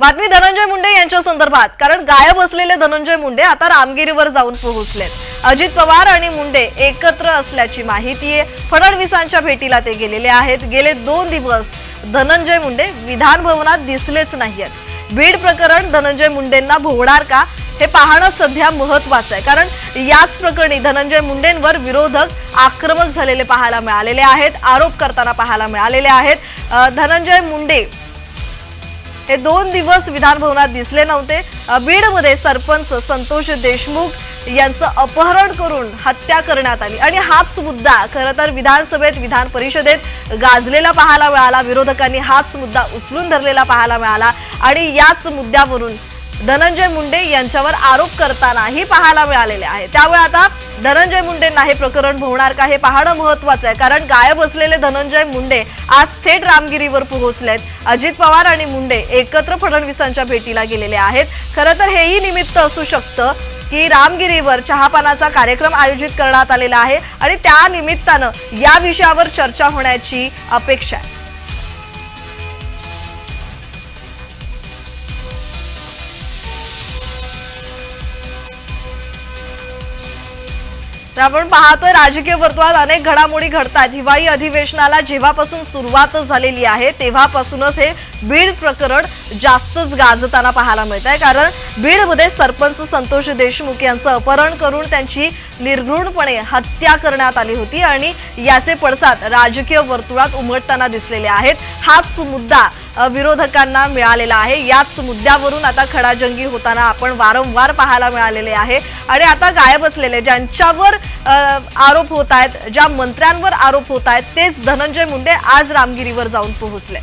बातमी धनंजय मुंडे यांच्या संदर्भात कारण गायब असलेले धनंजय मुंडे आता रामगिरीवर जाऊन पोहोचलेत. अजित पवार आणि मुंडे एकत्र असल्याची माहिती आहे. फडणवीसांच्या भेटीला ते गेलेले आहेत. गेले दोन दिवस धनंजय मुंडे विधान भवनात दिसलेच नाहीयेत. बीड प्रकरण धनंजय मुंडेंना भोवणार का? हे पाहणं सध्या महत्वाचं आहे. कारण याच प्रकरणी धनंजय मुंडेंवर विरोधक आक्रमक झालेले पाहायला मिळालेले आहेत. आरोप करताना पाहायला मिळालेले आहेत. धनंजय मुंडे हे दोन दिवस विधानभवनात दिसले नव्हते. बीडमध्ये सरपंच संतोष देशमुख यांचं अपहरण करून हत्या करण्यात आली. आणि हाच मुद्दा खरं तर विधानसभेत विधान परिषदेत गाजलेला पाहायला मिळाला. विरोधकांनी हाच मुद्दा उचलून धरलेला पाहायला मिळाला. आणि याच मुद्द्यावरून धनंजय मुंडे यांच्यावर आरोप करतानाही पाहायला मिळालेले आहे. त्यामुळे आता धनंजय मुंडेंना हे प्रकरण भोवणार का हे पाहणं महत्वाचं आहे. कारण गायब असलेले धनंजय मुंडे आज थेट रामगिरीवर पोहोचलेत अजित पवार आणि मुंडे एकत्र फडणवीसांच्या भेटीला गेलेले आहेत. खरं तर हेही निमित्त असू शकतं की रामगिरीवर चहापानाचा कार्यक्रम आयोजित करण्यात आलेला आहे आणि त्या निमित्तानं या विषयावर चर्चा होण्याची अपेक्षा आहे. तर आपण पाहतोय राजकीय वर्तुळात अनेक घडामोडी घडतात हिवाळी अधिवेशनाला जेव्हापासून सुरुवात झालेली आहे तेव्हापासूनच हे बीड प्रकरण जास्तच गाजताना पाहायला मिळत आहे कारण बीडमध्ये सरपंच संतोष देशमुख यांचं अपहरण करून त्यांची निर्घृणपणे हत्या करण्यात आली होती आणि याचे पडसाद राजकीय वर्तुळात उमटताना दिसलेले आहेत. हाच मुद्दा विरोधकांना मिळालेला आहे. याच मुद्द्यावरून आता खडाजंगी होताना आपण वारंवार पाहायला मिळालेले आहे. आणि आता गायब असलेले ज्यांच्यावर आरोप होत आहेत ज्या मंत्र्यांवर आरोप होत आहेत तेच धनंजय मुंडे आज रामगिरीवर जाऊन पोहोचले.